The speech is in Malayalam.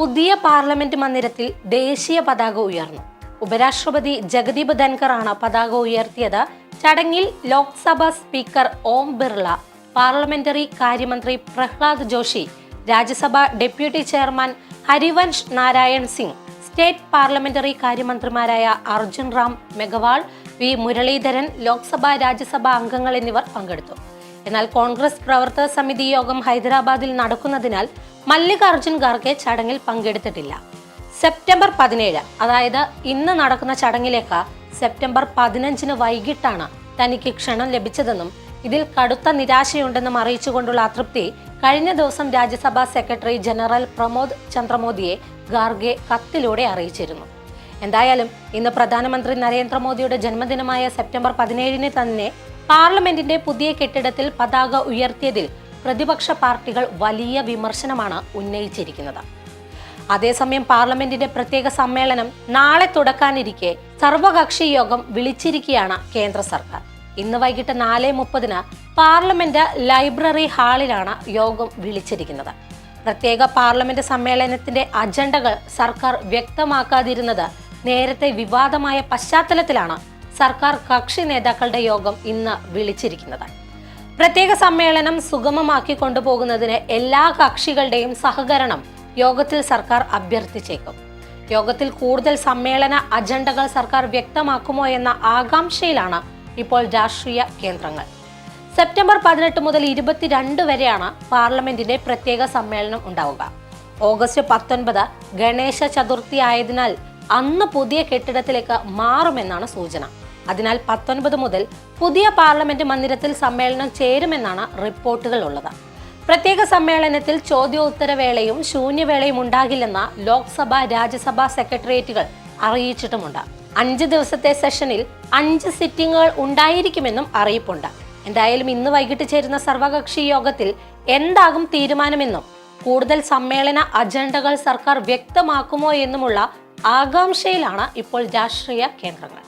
പുതിയ പാർലമെന്റ് മന്ദിരത്തിൽ ദേശീയ പതാക ഉയർന്നു. ഉപരാഷ്ട്രപതി ജഗദീപ് ധൻകറാണ് പതാക ഉയർത്തിയത്. ചടങ്ങിൽ ലോക്സഭാ സ്പീക്കർ ഓം ബിർള പാർലമെന്ററി കാര്യമന്ത്രി Pralhad Joshi Rajya Sabha deputy chairman Harivansh Narayan Singh state parliamentary കാര്യമന്ത്രിമാരായ Arjun Ram Meghwal V Muraleedharan Lok Sabha Rajya Sabha അംഗങ്ങൾ എന്നിവർ പങ്കെടുത്തു. എന്നാൽ കോൺഗ്രസ് പ്രവർത്തക സമിതി യോഗം ഹൈദരാബാദിൽ നടക്കുന്നതിനാൽ മല്ലികാർജുൻ ഖാർഗെ ചടങ്ങിൽ പങ്കെടുത്തിട്ടില്ല. സെപ്റ്റംബർ പതിനേഴ് അതായത് ഇന്ന് നടക്കുന്ന ചടങ്ങിലേക്ക് സെപ്റ്റംബർ പതിനഞ്ചിന് വൈകിട്ടാണ് തനിക്ക് ക്ഷണം ലഭിച്ചതെന്നും ഇതിൽ കടുത്ത നിരാശയുണ്ടെന്നും അറിയിച്ചുകൊണ്ടുള്ള അതൃപ്തി കഴിഞ്ഞ ദിവസം രാജ്യസഭാ സെക്രട്ടറി ജനറൽ പ്രമോദ് ചന്ദ്രമോദിയെ ഖാർഗെ കത്തിലൂടെ അറിയിച്ചിരുന്നു. എന്തായാലും ഇന്ന് പ്രധാനമന്ത്രി നരേന്ദ്രമോദിയുടെ ജന്മദിനമായ സെപ്റ്റംബർ പതിനേഴിന് തന്നെ പാർലമെന്റിന്റെ പുതിയ കെട്ടിടത്തിൽ പതാക ഉയർത്തിയതിൽ പ്രതിപക്ഷ പാർട്ടികൾ വലിയ വിമർശനമാണ് ഉന്നയിച്ചിരിക്കുന്നത്. അതേസമയം പാർലമെന്റിന്റെ പ്രത്യേക സമ്മേളനം നാളെ തുടക്കാനിരിക്കെ സർവകക്ഷി യോഗം വിളിച്ചിരിക്കുകയാണ് കേന്ദ്ര സർക്കാർ. ഇന്ന് വൈകിട്ട് നാല് മുപ്പതിന് പാർലമെന്റ് ലൈബ്രറി ഹാളിലാണ് യോഗം വിളിച്ചിരിക്കുന്നത്. പ്രത്യേക പാർലമെന്റ് സമ്മേളനത്തിന്റെ അജണ്ടകൾ സർക്കാർ വ്യക്തമാക്കാതിരുന്നത് നേരത്തെ വിവാദമായ പശ്ചാത്തലത്തിലാണ് സർക്കാർ കക്ഷി നേതാക്കളുടെ യോഗം ഇന്ന് വിളിച്ചിരിക്കുന്നത്. പ്രത്യേക സമ്മേളനം സുഗമമാക്കി കൊണ്ടുപോകുന്നതിന് എല്ലാ കക്ഷികളുടെയും സഹകരണം യോഗത്തിൽ സർക്കാർ അഭ്യർത്ഥിച്ചേക്കും. യോഗത്തിൽ കൂടുതൽ സമ്മേളന അജണ്ടകൾ സർക്കാർ വ്യക്തമാക്കുമോ എന്ന ആകാംക്ഷയിലാണ് ഇപ്പോൾ രാഷ്ട്രീയ കേന്ദ്രങ്ങൾ. സെപ്റ്റംബർ പതിനെട്ട് മുതൽ ഇരുപത്തിരണ്ട് വരെയാണ് പാർലമെന്റിന്റെ പ്രത്യേക സമ്മേളനം ഉണ്ടാവുക. ഓഗസ്റ്റ് പത്തൊൻപത് ഗണേശ ചതുർത്ഥി ആയതിനാൽ അന്ന് പുതിയ കെട്ടിടത്തിലേക്ക് മാറുമെന്നാണ് സൂചന. അതിനാൽ പത്തൊൻപത് മുതൽ പുതിയ പാർലമെന്റ് മന്ദിരത്തിൽ സമ്മേളനം ചേരുമെന്നാണ് റിപ്പോർട്ടുകൾ ഉള്ളത് പ്രത്യേക സമ്മേളനത്തിൽ ചോദ്യോത്തരവേളയും ശൂന്യവേളയും ഉണ്ടാകില്ലെന്ന ലോക്സഭ രാജ്യസഭാ സെക്രട്ടേറിയറ്റുകൾ അറിയിച്ചിട്ടുമുണ്ട്. അഞ്ച് ദിവസത്തെ സെഷനിൽ അഞ്ച് സിറ്റിംഗുകൾ ഉണ്ടായിരിക്കുമെന്നും അറിയിപ്പുണ്ട്. എന്തായാലും ഇന്ന് വൈകിട്ട് ചേരുന്ന സർവകക്ഷി യോഗത്തിൽ എന്താകും തീരുമാനമെന്നും കൂടുതൽ സമ്മേളന അജണ്ടകൾ സർക്കാർ വ്യക്തമാക്കുമോ എന്നുമുള്ള ആകാംക്ഷയിലാണ് ഇപ്പോൾ രാഷ്ട്രീയ കേന്ദ്രങ്ങൾ.